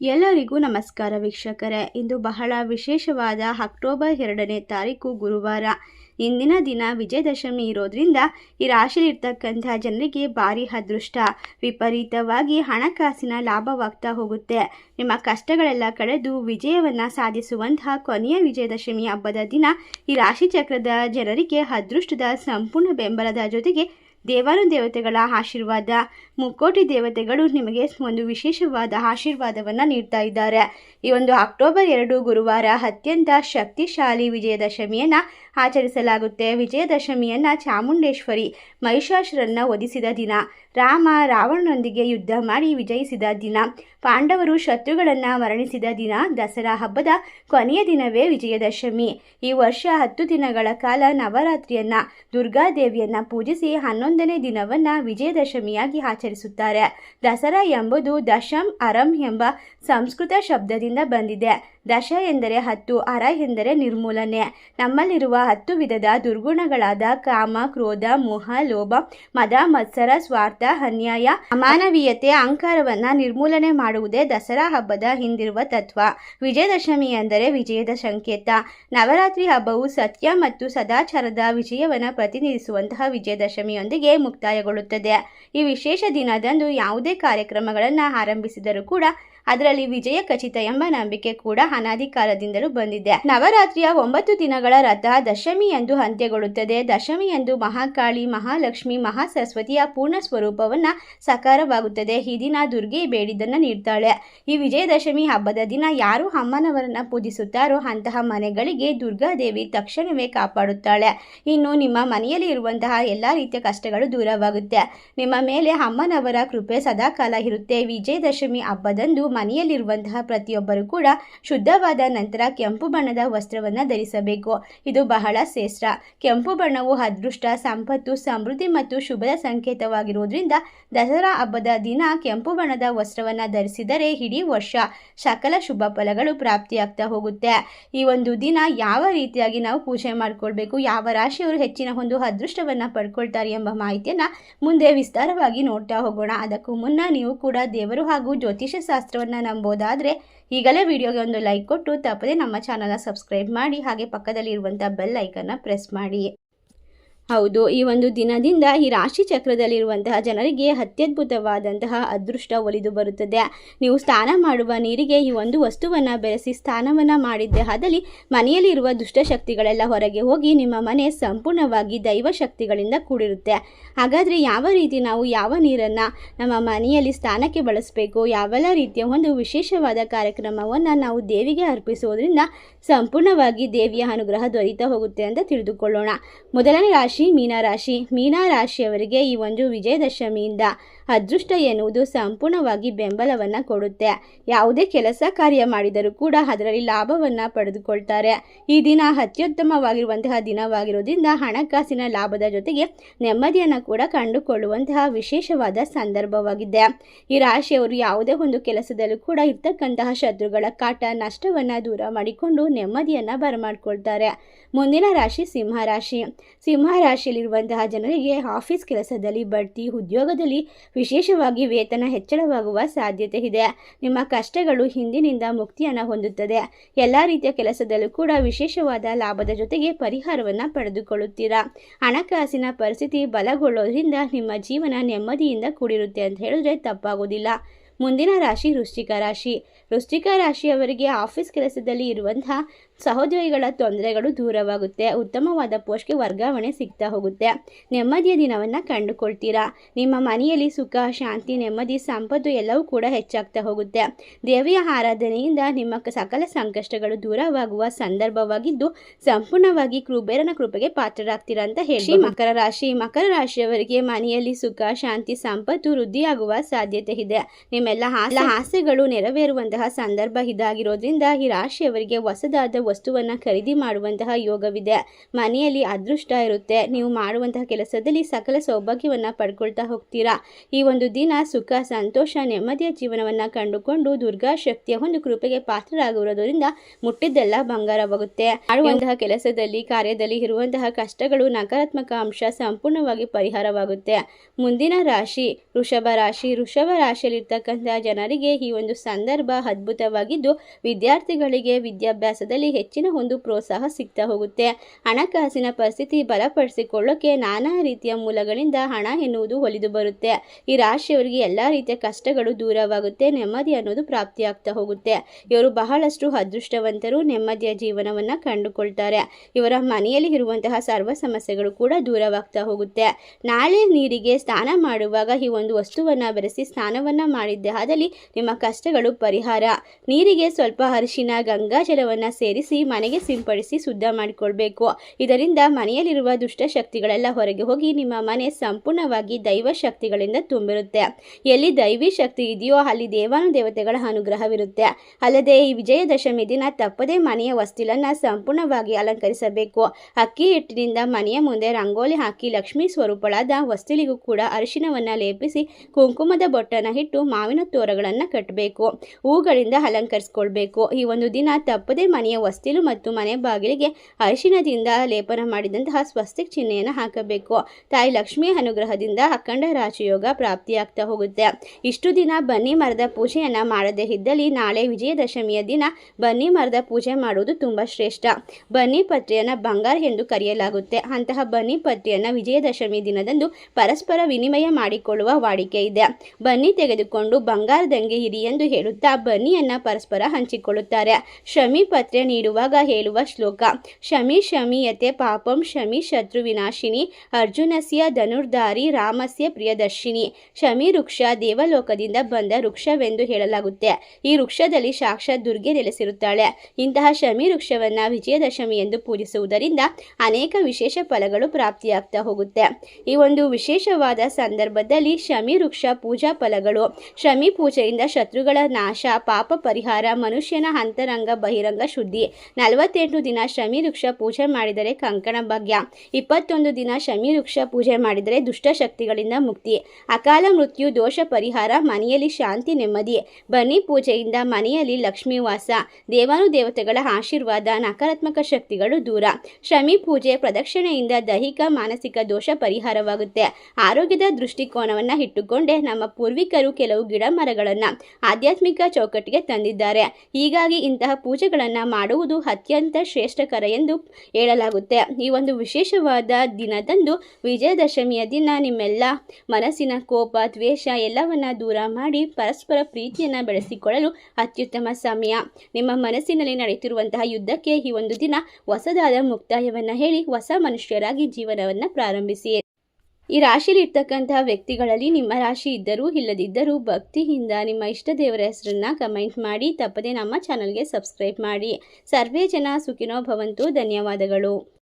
ಎಲ್ಲರಿಗೂ ನಮಸ್ಕಾರ ವೀಕ್ಷಕರೇ. ಇಂದು ಬಹಳ ವಿಶೇಷವಾದ ಅಕ್ಟೋಬರ್ ಎರಡನೇ ತಾರೀಕು ಗುರುವಾರ. ಇಂದಿನ ದಿನ ವಿಜಯದಶಮಿ ಇರೋದ್ರಿಂದ ಈ ರಾಶಿಲಿರ್ತಕ್ಕಂಥ ಜನರಿಗೆ ಭಾರಿ ಅದೃಷ್ಟ. ವಿಪರೀತವಾಗಿ ಹಣಕಾಸಿನ ಲಾಭವಾಗ್ತಾ ಹೋಗುತ್ತೆ. ನಿಮ್ಮ ಕಷ್ಟಗಳೆಲ್ಲ ಕಳೆದು ವಿಜಯವನ್ನು ಸಾಧಿಸುವಂತಹ ಕೊನೆಯ ವಿಜಯದಶಮಿ ಹಬ್ಬದ ದಿನ ಈ ರಾಶಿ ಚಕ್ರದ ಜನರಿಗೆ ಅದೃಷ್ಟದ ಸಂಪೂರ್ಣ ಬೆಂಬಲದ ಜೊತೆಗೆ ದೇವಾನುದೇವತೆಗಳ ಆಶೀರ್ವಾದ. ಮುಕ್ಕೋಟಿ ದೇವತೆಗಳು ನಿಮಗೆ ಒಂದು ವಿಶೇಷವಾದ ಆಶೀರ್ವಾದವನ್ನು ನೀಡ್ತಾ ಇದ್ದಾರೆ. ಈ ಒಂದು ಅಕ್ಟೋಬರ್ ಎರಡು ಗುರುವಾರ ಅತ್ಯಂತ ಶಕ್ತಿಶಾಲಿ ವಿಜಯದಶಮಿಯನ್ನು ಆಚರಿಸಲಾಗುತ್ತೆ. ವಿಜಯದಶಮಿಯನ್ನು ಚಾಮುಂಡೇಶ್ವರಿ ಮಹಿಷಾಸುರನ್ನ ಒದಿಸಿದ ದಿನ. ರಾಮ ರಾವಣನೊಂದಿಗೆ ಯುದ್ಧ ಮಾಡಿ ವಿಜಯಿಸಿದ ದಿನ. ಪಾಂಡವರು ಶತ್ರುಗಳನ್ನು ಮರಣಿಸಿದ ದಿನ. ದಸರಾ ಹಬ್ಬದ ಕೊನೆಯ ದಿನವೇ ವಿಜಯದಶಮಿ. ಈ ವರ್ಷ ಹತ್ತು ದಿನಗಳ ಕಾಲ ನವರಾತ್ರಿಯನ್ನು, ದುರ್ಗಾದೇವಿಯನ್ನು ಪೂಜಿಸಿ ಹನ್ನೊಂದನೇ ದಿನವನ್ನ ವಿಜಯದಶಮಿಯಾಗಿ ಆಚರಿಸುತ್ತಾರೆ. ದಸರಾ ಎಂಬುದು ದಶಂ ಅರಂ ಎಂಬ ಸಂಸ್ಕೃತ ಶಬ್ದದಿಂದ ಬಂದಿದೆ. ದಶ ಎಂದರೆ ಹತ್ತು, ಅರ ಎಂದರೆ ನಿರ್ಮೂಲನೆ. ನಮ್ಮಲ್ಲಿರುವ ಹತ್ತು ವಿಧದ ದುರ್ಗುಣಗಳಾದ ಕಾಮ, ಕ್ರೋಧ, ಮೋಹ, ಲೋಭ, ಮದ, ಮತ್ಸರ, ಸ್ವಾರ್ಥ, ಅನ್ಯಾಯ, ಅಮಾನವೀಯತೆ, ಅಹಂಕಾರವನ್ನ ನಿರ್ಮೂಲನೆ ಮಾಡುವುದೇ ದಸರಾ ಹಬ್ಬದ ಹಿಂದಿರುವ ತತ್ವ. ವಿಜಯದಶಮಿ ಎಂದರೆ ವಿಜಯದ ಸಂಕೇತ. ನವರಾತ್ರಿ ಹಬ್ಬವು ಸತ್ಯ ಮತ್ತು ಸದಾಚಾರದ ವಿಜಯವನ್ನು ಪ್ರತಿನಿಧಿಸುವಂತಹ ವಿಜಯದಶಮಿಯೊಂದಿಗೆ ಮುಕ್ತಾಯಗೊಳ್ಳುತ್ತದೆ. ಈ ವಿಶೇಷ ದಿನದಂದು ಯಾವುದೇ ಕಾರ್ಯಕ್ರಮಗಳನ್ನು ಆರಂಭಿಸಿದರೂ ಕೂಡ ಅದರಲ್ಲಿ ವಿಜಯ ಖಚಿತ ಎಂಬ ನಂಬಿಕೆ ಕೂಡ ಅನಾದಿ ಕಾಲದಿಂದಲೂ ಬಂದಿದೆ. ನವರಾತ್ರಿಯ ಒಂಬತ್ತು ದಿನಗಳ ರಥ ದಶಮಿ ಎಂದು ಅಂತ್ಯಗೊಳ್ಳುತ್ತದೆ. ದಶಮಿ ಎಂದು ಮಹಾಕಾಳಿ, ಮಹಾಲಕ್ಷ್ಮಿ, ಮಹಾಸರಸ್ವತಿಯ ಪೂರ್ಣ ಸ್ವರೂಪವನ್ನ ಸಕಾರವಾಗುತ್ತದೆ. ಈ ದಿನ ದುರ್ಗೆ ಬೇಡಿದ್ದನ್ನು ನೀಡ್ತಾಳೆ. ಈ ವಿಜಯದಶಮಿ ಹಬ್ಬದ ದಿನ ಯಾರು ಅಮ್ಮನವರನ್ನ ಪೂಜಿಸುತ್ತಾರೋ ಅಂತಹ ಮನೆಗಳಿಗೆ ದುರ್ಗಾದೇವಿ ತಕ್ಷಣವೇ ಕಾಪಾಡುತ್ತಾಳೆ. ಇನ್ನು ನಿಮ್ಮ ಮನೆಯಲ್ಲಿ ಇರುವಂತಹ ಎಲ್ಲ ರೀತಿಯ ಕಷ್ಟಗಳು ದೂರವಾಗುತ್ತೆ. ನಿಮ್ಮ ಮೇಲೆ ಅಮ್ಮನವರ ಕೃಪೆ ಸದಾಕಾಲ ಇರುತ್ತೆ. ವಿಜಯದಶಮಿ ಹಬ್ಬದಂದು ಮನೆಯಲ್ಲಿರುವಂತಹ ಪ್ರತಿಯೊಬ್ಬರು ಕೂಡ ಶುದ್ಧವಾದ ನಂತರ ಕೆಂಪು ಬಣ್ಣದ ವಸ್ತ್ರವನ್ನು ಧರಿಸಬೇಕು. ಇದು ಬಹಳ ಶ್ರೇಷ್ಠ. ಕೆಂಪು ಬಣ್ಣವು ಅದೃಷ್ಟ, ಸಂಪತ್ತು, ಸಮೃದ್ಧಿ ಮತ್ತು ಶುಭದ ಸಂಕೇತವಾಗಿರುವುದರಿಂದ ದಸರಾ ಹಬ್ಬದ ದಿನ ಕೆಂಪು ಬಣ್ಣದ ವಸ್ತ್ರವನ್ನು ಧರಿಸಿದರೆ ಇಡೀ ವರ್ಷ ಸಕಲ ಶುಭ ಫಲಗಳು ಪ್ರಾಪ್ತಿಯಾಗ್ತಾ ಹೋಗುತ್ತೆ. ಈ ಒಂದು ದಿನ ಯಾವ ರೀತಿಯಾಗಿ ನಾವು ಪೂಜೆ ಮಾಡಿಕೊಳ್ಬೇಕು, ಯಾವ ರಾಶಿಯವರು ಹೆಚ್ಚಿನ ಒಂದು ಅದೃಷ್ಟವನ್ನು ಪಡ್ಕೊಳ್ತಾರೆ ಎಂಬ ಮಾಹಿತಿಯನ್ನು ಮುಂದೆ ವಿಸ್ತಾರವಾಗಿ ನೋಡ್ತಾ ಹೋಗೋಣ. ಅದಕ್ಕೂ ಮುನ್ನ ನೀವು ಕೂಡ ದೇವರು ಹಾಗೂ ಜ್ಯೋತಿಷ್ಯ ಶಾಸ್ತ್ರವನ್ನು ನಂಬೋದಾದರೆ ಈಗಲೇ ವಿಡಿಯೋಗೆ ಒಂದು ಲೈಕ್ ಕೊಟ್ಟು ತಪ್ಪದೆ ನಮ್ಮ ಚಾನಲ್ನ ಸಬ್ಸ್ಕ್ರೈಬ್ ಮಾಡಿ ಹಾಗೆ ಪಕ್ಕದಲ್ಲಿ ಇರುವಂಥ ಬೆಲ್ ಐಕನ್ನ ಪ್ರೆಸ್ ಮಾಡಿ. ಹೌದು, ಈ ಒಂದು ದಿನದಿಂದ ಈ ರಾಶಿ ಚಕ್ರದಲ್ಲಿರುವಂತಹ ಜನರಿಗೆ ಅತ್ಯದ್ಭುತವಾದಂತಹ ಅದೃಷ್ಟ ಒಲಿದು ಬರುತ್ತದೆ. ನೀವು ಸ್ನಾನ ಮಾಡುವ ನೀರಿಗೆ ಈ ಒಂದು ವಸ್ತುವನ್ನು ಬೆರೆಸಿ ಸ್ನಾನವನ್ನು ಮಾಡಿದ್ದೆ ಆದಲ್ಲಿ ಮನೆಯಲ್ಲಿರುವ ದುಷ್ಟಶಕ್ತಿಗಳೆಲ್ಲ ಹೊರಗೆ ಹೋಗಿ ನಿಮ್ಮ ಮನೆ ಸಂಪೂರ್ಣವಾಗಿ ದೈವ ಶಕ್ತಿಗಳಿಂದ ಕೂಡಿರುತ್ತೆ. ಹಾಗಾದರೆ ಯಾವ ರೀತಿ ನಾವು ಯಾವ ನೀರನ್ನು ನಮ್ಮ ಮನೆಯಲ್ಲಿ ಸ್ನಾನಕ್ಕೆ ಬಳಸಬೇಕು? ಯಾವೆಲ್ಲ ರೀತಿಯ ಒಂದು ವಿಶೇಷವಾದ ಕಾರ್ಯಕ್ರಮವನ್ನು ನಾವು ದೇವಿಗೆ ಅರ್ಪಿಸುವುದರಿಂದ ಸಂಪೂರ್ಣವಾಗಿ ದೇವಿಯ ಅನುಗ್ರಹ ದೊರೀತಾ ಹೋಗುತ್ತೆ ಅಂತ ತಿಳಿದುಕೊಳ್ಳೋಣ. ಮೊದಲನೇ ರಾಶಿ ಮೀನರಾಶಿ ಮೀನರಾಶಿಯವರಿಗೆ ಈ ಒಂದು ವಿಜಯದಶಮಿಯಿಂದ ಅದೃಷ್ಟ ಎನ್ನುವುದು ಸಂಪೂರ್ಣವಾಗಿ ಬೆಂಬಲವನ್ನು ಕೊಡುತ್ತೆ. ಯಾವುದೇ ಕೆಲಸ ಕಾರ್ಯ ಮಾಡಿದರೂ ಕೂಡ ಅದರಲ್ಲಿ ಲಾಭವನ್ನು ಪಡೆದುಕೊಳ್ತಾರೆ. ಈ ದಿನ ಅತ್ಯುತ್ತಮವಾಗಿರುವಂತಹ ದಿನವಾಗಿರೋದ್ರಿಂದ ಹಣಕಾಸಿನ ಲಾಭದ ಜೊತೆಗೆ ನೆಮ್ಮದಿಯನ್ನು ಕೂಡ ಕಂಡುಕೊಳ್ಳುವಂತಹ ವಿಶೇಷವಾದ ಸಂದರ್ಭವಾಗಿದೆ. ಈ ರಾಶಿಯವರು ಯಾವುದೇ ಒಂದು ಕೆಲಸದಲ್ಲೂ ಕೂಡ ಇರ್ತಕ್ಕಂತಹ ಶತ್ರುಗಳ ಕಾಟ, ನಷ್ಟವನ್ನು ದೂರ ಮಾಡಿಕೊಂಡು ನೆಮ್ಮದಿಯನ್ನು ಬರಮಾಡ್ಕೊಳ್ತಾರೆ. ಮುಂದಿನ ರಾಶಿ ಸಿಂಹ ರಾಶಿ. ಸಿಂಹ ರಾಶಿಯಲ್ಲಿರುವಂತಹ ಜನರಿಗೆ ಆಫೀಸ್ ಕೆಲಸದಲ್ಲಿ ಬಡ್ತಿ, ಉದ್ಯೋಗದಲ್ಲಿ ವಿಶೇಷವಾಗಿ ವೇತನ ಹೆಚ್ಚಳವಾಗುವ ಸಾಧ್ಯತೆ ಇದೆ. ನಿಮ್ಮ ಕಷ್ಟಗಳು ಹಿಂದಿನಿಂದ ಮುಕ್ತಿಯನ್ನು ಹೊಂದುತ್ತದೆ. ಎಲ್ಲ ರೀತಿಯ ಕೆಲಸದಲ್ಲೂ ಕೂಡ ವಿಶೇಷವಾದ ಲಾಭದ ಜೊತೆಗೆ ಪರಿಹಾರವನ್ನು ಪಡೆದುಕೊಳ್ಳುತ್ತೀರಾ? ಹಣಕಾಸಿನ ಪರಿಸ್ಥಿತಿ ಬಲಗೊಳ್ಳೋದ್ರಿಂದ ನಿಮ್ಮ ಜೀವನ ನೆಮ್ಮದಿಯಿಂದ ಕೂಡಿರುತ್ತೆ ಅಂತ ಹೇಳಿದ್ರೆ ತಪ್ಪಾಗೋದಿಲ್ಲ. ಮುಂದಿನ ರಾಶಿ ವೃಶ್ಚಿಕ ರಾಶಿ. ವೃಶ್ಚಿಕ ರಾಶಿಯವರಿಗೆ ಆಫೀಸ್ ಕೆಲಸದಲ್ಲಿ ಇರುವಂತಹ ಸಹೋದ್ಯೋಗಿಗಳ ತೊಂದರೆಗಳು ದೂರವಾಗುತ್ತೆ. ಉತ್ತಮವಾದ ಪೋಸ್ಟ್ಗೆ ವರ್ಗಾವಣೆ ಸಿಗ್ತಾ ಹೋಗುತ್ತೆ. ನೆಮ್ಮದಿಯ ದಿನವನ್ನು ಕಂಡುಕೊಳ್ತೀರಾ? ನಿಮ್ಮ ಮನೆಯಲ್ಲಿ ಸುಖ, ಶಾಂತಿ, ನೆಮ್ಮದಿ, ಸಂಪತ್ತು ಎಲ್ಲವೂ ಕೂಡ ಹೆಚ್ಚಾಗ್ತಾ ಹೋಗುತ್ತೆ. ದೇವಿಯ ಆರಾಧನೆಯಿಂದ ನಿಮ್ಮ ಸಕಲ ಸಂಕಷ್ಟಗಳು ದೂರವಾಗುವ ಸಂದರ್ಭವಾಗಿದ್ದು, ಸಂಪೂರ್ಣವಾಗಿ ಕುಬೇರನ ಕೃಪೆಗೆ ಪಾತ್ರರಾಗ್ತೀರಾ ಅಂತ ಹೇಳಿ ಮಕರ ರಾಶಿ, ಮಕರ ರಾಶಿಯವರಿಗೆ ಮನೆಯಲ್ಲಿ ಸುಖ, ಶಾಂತಿ, ಸಂಪತ್ತು ವೃದ್ಧಿಯಾಗುವ ಸಾಧ್ಯತೆ ಇದೆ. ನಿಮ್ಮೆಲ್ಲ ಆಸೆಗಳು ನೆರವೇರುವಂತಹ ಸಂದರ್ಭ ಇದಾಗಿರೋದ್ರಿಂದ ಈ ರಾಶಿಯವರಿಗೆ ಹೊಸದಾದ ವಸ್ತುವನ್ನು ಖರೀದಿ ಮಾಡುವಂತಹ ಯೋಗವಿದೆ. ಮನೆಯಲ್ಲಿ ಅದೃಷ್ಟ ಇರುತ್ತೆ. ನೀವು ಮಾಡುವಂತಹ ಕೆಲಸದಲ್ಲಿ ಸಕಲ ಸೌಭಾಗ್ಯವನ್ನು ಪಡ್ಕೊಳ್ತಾ ಹೋಗ್ತೀರಾ. ಈ ಒಂದು ದಿನ ಸುಖ, ಸಂತೋಷ, ನೆಮ್ಮದಿಯ ಜೀವನವನ್ನು ಕಂಡುಕೊಂಡು ದುರ್ಗಾ ಶಕ್ತಿಯ ಒಂದು ಕೃಪೆಗೆ ಪಾತ್ರರಾಗಿರೋದ್ರಿಂದ ಮುಟ್ಟಿದ್ದೆಲ್ಲ ಬಂಗಾರವಾಗುತ್ತೆ. ಮಾಡುವಂತಹ ಕೆಲಸದಲ್ಲಿ, ಕಾರ್ಯದಲ್ಲಿ ಇರುವಂತಹ ಕಷ್ಟಗಳು ನಕಾರಾತ್ಮಕ ಅಂಶ ಸಂಪೂರ್ಣವಾಗಿ ಪರಿಹಾರವಾಗುತ್ತೆ. ಮುಂದಿನ ರಾಶಿ, ವೃಷಭ ರಾಶಿ. ವೃಷಭ ರಾಶಿಯಲ್ಲಿರ್ತಕ್ಕಂತಹ ಜನರಿಗೆ ಈ ಒಂದು ಸಂದರ್ಭ ಅದ್ಭುತವಾಗಿದ್ದು ವಿದ್ಯಾರ್ಥಿಗಳಿಗೆ ವಿದ್ಯಾಭ್ಯಾಸದಲ್ಲಿ ಹೆಚ್ಚಿನ ಒಂದು ಪ್ರೋತ್ಸಾಹ ಸಿಗ್ತಾ ಹೋಗುತ್ತೆ. ಹಣಕಾಸಿನ ಪರಿಸ್ಥಿತಿ ಬಲಪಡಿಸಿಕೊಳ್ಳೋಕೆ ನಾನಾ ರೀತಿಯ ಮೂಲಗಳಿಂದ ಹಣ ಎನ್ನುವುದು ಒಲಿದು ಬರುತ್ತೆ. ಈ ರಾಶಿಯವರಿಗೆ ಎಲ್ಲ ರೀತಿಯ ಕಷ್ಟಗಳು ದೂರವಾಗುತ್ತೆ, ನೆಮ್ಮದಿ ಅನ್ನೋದು ಪ್ರಾಪ್ತಿಯಾಗ್ತಾ ಹೋಗುತ್ತೆ. ಇವರು ಬಹಳಷ್ಟು ಅದೃಷ್ಟವಂತರು, ನೆಮ್ಮದಿಯ ಜೀವನವನ್ನು ಕಂಡುಕೊಳ್ತಾರೆ. ಇವರ ಮನೆಯಲ್ಲಿ ಇರುವಂತಹ ಸರ್ವ ಸಮಸ್ಯೆಗಳು ಕೂಡ ದೂರವಾಗ್ತಾ ಹೋಗುತ್ತೆ. ನಾಳೆ ನೀರಿಗೆ ಸ್ನಾನ ಮಾಡುವಾಗ ಈ ಒಂದು ವಸ್ತುವನ್ನು ಬೆರೆಸಿ ಸ್ನಾನವನ್ನು ಮಾಡಿದ್ದೆ ಆದಲ್ಲಿ ನಿಮ್ಮ ಕಷ್ಟಗಳು ಪರಿಹಾರ ನೀರಿಗೆ ಸ್ವಲ್ಪ ಅರಿಶಿನ ಗಂಗಾಜಲವನ್ನು ಸೇರಿಸಿ ಮನೆಗೆ ಸಿಂಪಡಿಸಿ ಶುದ್ಧ ಮಾಡಿಕೊಳ್ಬೇಕು. ಇದರಿಂದ ಮನೆಯಲ್ಲಿರುವ ದುಷ್ಟಶಕ್ತಿಗಳೆಲ್ಲ ಹೊರಗೆ ಹೋಗಿ ನಿಮ್ಮ ಮನೆ ಸಂಪೂರ್ಣವಾಗಿ ದೈವ ಶಕ್ತಿಗಳಿಂದ ತುಂಬಿರುತ್ತೆ. ಎಲ್ಲಿ ದೈವಿ ಶಕ್ತಿ ಇದೆಯೋ ಅಲ್ಲಿ ದೇವಾನು ದೇವತೆಗಳ ಅನುಗ್ರಹವಿರುತ್ತೆ. ಅಲ್ಲದೆ ಈ ವಿಜಯದಶಮಿ ದಿನ ತಪ್ಪದೇ ಮನೆಯ ವಸ್ತಿಲನ್ನು ಸಂಪೂರ್ಣವಾಗಿ ಅಲಂಕರಿಸಬೇಕು. ಅಕ್ಕಿ ಹಿಟ್ಟಿನಿಂದ ಮನೆಯ ಮುಂದೆ ರಂಗೋಲಿ ಹಾಕಿ ಲಕ್ಷ್ಮೀ ಸ್ವರೂಪಳಾದ ವಸ್ತಿಲಿಗೂ ಕೂಡ ಅರಿಶಿನವನ್ನು ಲೇಪಿಸಿ ಕುಂಕುಮದ ಬೊಟ್ಟನ ಹಿಟ್ಟು ಮಾವಿನ ತೋರಗಳನ್ನು ಕಟ್ಟಬೇಕು ಹೂಗಳಿಂದ ಅಲಂಕರಿಸಿಕೊಳ್ಬೇಕು. ಈ ಒಂದು ದಿನ ತಪ್ಪದೇ ಮನೆಯ ವಸ್ತಿಲು ಮತ್ತು ಮನೆ ಬಾಗಿಲಿಗೆ ಅರಿಶಿನದಿಂದ ಲೇಪನ ಮಾಡಿದಂತಹ ಸ್ವಸ್ತಿಕ್ ಚಿಹ್ನೆಯನ್ನು ಹಾಕಬೇಕು. ತಾಯಿ ಲಕ್ಷ್ಮಿಯ ಅನುಗ್ರಹದಿಂದ ಅಖಂಡ ರಾಜಯೋಗ ಪ್ರಾಪ್ತಿಯಾಗ್ತಾ ಹೋಗುತ್ತೆ. ಇಷ್ಟು ದಿನ ಬನ್ನಿ ಮರದ ಪೂಜೆಯನ್ನು ಮಾಡದೇ ಇದ್ದಲ್ಲಿ ನಾಳೆ ವಿಜಯದಶಮಿಯ ದಿನ ಬನ್ನಿ ಮರದ ಪೂಜೆ ಮಾಡುವುದು ತುಂಬ ಶ್ರೇಷ್ಠ. ಬನ್ನಿ ಪತ್ರೆಯನ್ನು ಬಂಗಾರ ಎಂದು ಕರೆಯಲಾಗುತ್ತೆ. ಅಂತಹ ಬನ್ನಿ ಪತ್ರೆಯನ್ನು ವಿಜಯದಶಮಿ ದಿನದಂದು ಪರಸ್ಪರ ವಿನಿಮಯ ಮಾಡಿಕೊಳ್ಳುವ ವಾಡಿಕೆ ಇದೆ. ಬನ್ನಿ ತೆಗೆದುಕೊಂಡು ಬಂಗಾರದಂಗೆ ಇರಿ ಎಂದು ಹೇಳುತ್ತಾ ಬನ್ನಿಯನ್ನು ಪರಸ್ಪರ ಹಂಚಿಕೊಳ್ಳುತ್ತಾರೆ. ಶಮಿ ಪತ್ರೆ ನೀಡುವಾಗ ಹೇಳುವ ಶ್ಲೋಕ, ಶಮಿ ಶಮಿಯತೆ ಪಾಪಂ ಶಮಿ ಶತ್ರು ವಿನಾಶಿನಿ, ಅರ್ಜುನಸ್ಯ ಧನುರ್ಧಾರಿ ರಾಮಸ್ಯ ಪ್ರಿಯದರ್ಶಿನಿ. ಶಮಿ ವೃಕ್ಷ ದೇವಲೋಕದಿಂದ ಬಂದ ವೃಕ್ಷವೆಂದು ಹೇಳಲಾಗುತ್ತೆ. ಈ ವೃಕ್ಷದಲ್ಲಿ ಸಾಕ್ಷಾತ್ ದುರ್ಗೆ ನೆಲೆಸಿರುತ್ತಾಳೆ. ಇಂತಹ ಶಮಿ ವೃಕ್ಷವನ್ನು ವಿಜಯದಶಮಿ ಎಂದು ಪೂಜಿಸುವುದರಿಂದ ಅನೇಕ ವಿಶೇಷ ಫಲಗಳು ಪ್ರಾಪ್ತಿಯಾಗ್ತಾ ಹೋಗುತ್ತೆ. ಈ ಒಂದು ವಿಶೇಷವಾದ ಸಂದರ್ಭದಲ್ಲಿ ಶಮಿ ವೃಕ್ಷ ಪೂಜಾ ಫಲಗಳು. ಶಮಿ ಪೂಜೆಯಿಂದ ಶತ್ರುಗಳ ನಾಶ ಪಾಪ ಪರಿಹಾರ, ಮನುಷ್ಯನ ಅಂತರಂಗ ಬಹಿರಂಗ ಶುದ್ಧಿ. ನಲವತ್ತೆಂಟು ದಿನ ಶಮಿ ವೃಕ್ಷ ಪೂಜೆ ಮಾಡಿದರೆ ಕಂಕಣ ಭಾಗ್ಯ. ಇಪ್ಪತ್ತೊಂದು ದಿನ ಶಮಿ ವೃಕ್ಷ ಪೂಜೆ ಮಾಡಿದರೆ ದುಷ್ಟಶಕ್ತಿಗಳಿಂದ ಮುಕ್ತಿ. ಅಕಾಲ ಮೃತ್ಯು, ದೋಷ ಪರಿಹಾರ, ಮನೆಯಲ್ಲಿ ಶಾಂತಿ, ನೆಮ್ಮದಿ. ಬನ್ನಿ ಪೂಜೆಯಿಂದ ಮನೆಯಲ್ಲಿ ಲಕ್ಷ್ಮೀ ವಾಸ. ದೇವಾನು ದೇವತೆಗಳ ಆಶೀರ್ವಾದ, ನಕಾರಾತ್ಮಕ ಶಕ್ತಿಗಳು ದೂರ. ಶಮಿ ಪೂಜೆ ಪ್ರದಕ್ಷಿಣೆಯಿಂದ ದೈಹಿಕ, ಮಾನಸಿಕ ದೋಷ ಪರಿಹಾರವಾಗುತ್ತೆ. ಆರೋಗ್ಯದ ದೃಷ್ಟಿಕೋನವನ್ನು ಇಟ್ಟುಕೊಂಡೇ ನಮ್ಮ ಪೂರ್ವಿಕರು ಕೆಲವು ಗಿಡ ಮರಗಳನ್ನು ಆಧ್ಯಾತ್ಮಿಕ ಚೌಕಟ್ಟಿಗೆ ತಂದಿದ್ದಾರೆ. ಹೀಗಾಗಿ ಇಂತಹ ಪೂಜೆಗಳನ್ನು ಮಾಡುವುದು ಅತ್ಯಂತ ಶ್ರೇಷ್ಠಕರ ಎಂದು ಹೇಳಲಾಗುತ್ತೆ. ಈ ಒಂದು ವಿಶೇಷವಾದ ದಿನದಂದು ವಿಜಯದಶಮಿಯ ದಿನ ನಿಮ್ಮೆಲ್ಲ ಮನಸ್ಸಿನ ಕೋಪ, ದ್ವೇಷ ಎಲ್ಲವನ್ನ ದೂರ ಮಾಡಿ ಪರಸ್ಪರ ಪ್ರೀತಿಯನ್ನು ಬೆಳೆಸಿಕೊಳ್ಳಲು ಅತ್ಯುತ್ತಮ ಸಮಯ. ನಿಮ್ಮ ಮನಸ್ಸಿನಲ್ಲಿ ನಡೆಯುತ್ತಿರುವಂತಹ ಯುದ್ಧಕ್ಕೆ ಈ ಒಂದು ದಿನ ಹೊಸದಾದ ಮುಕ್ತಾಯವನ್ನು ಹೇಳಿ ಹೊಸ ಮನುಷ್ಯರಾಗಿ ಜೀವನವನ್ನು ಪ್ರಾರಂಭಿಸಿ. ಈ ರಾಶಿಯಲ್ಲಿ ಇರ್ತಕ್ಕಂತಹ ವ್ಯಕ್ತಿಗಳಲ್ಲಿ ನಿಮ್ಮ ರಾಶಿ ಇದ್ದರೂ ಇಲ್ಲದಿದ್ದರೂ ಭಕ್ತಿಯಿಂದ ನಿಮ್ಮ ಇಷ್ಟ ದೇವರ ಹೆಸರನ್ನ ಕಮೆಂಟ್ ಮಾಡಿ. ತಪ್ಪದೆ ನಮ್ಮ ಚಾನಲ್ಗೆ ಸಬ್ಸ್ಕ್ರೈಬ್ ಮಾಡಿ. ಸರ್ವೇ ಜನ ಸುಖಿನೋ ಭವಂತು. ಧನ್ಯವಾದಗಳು.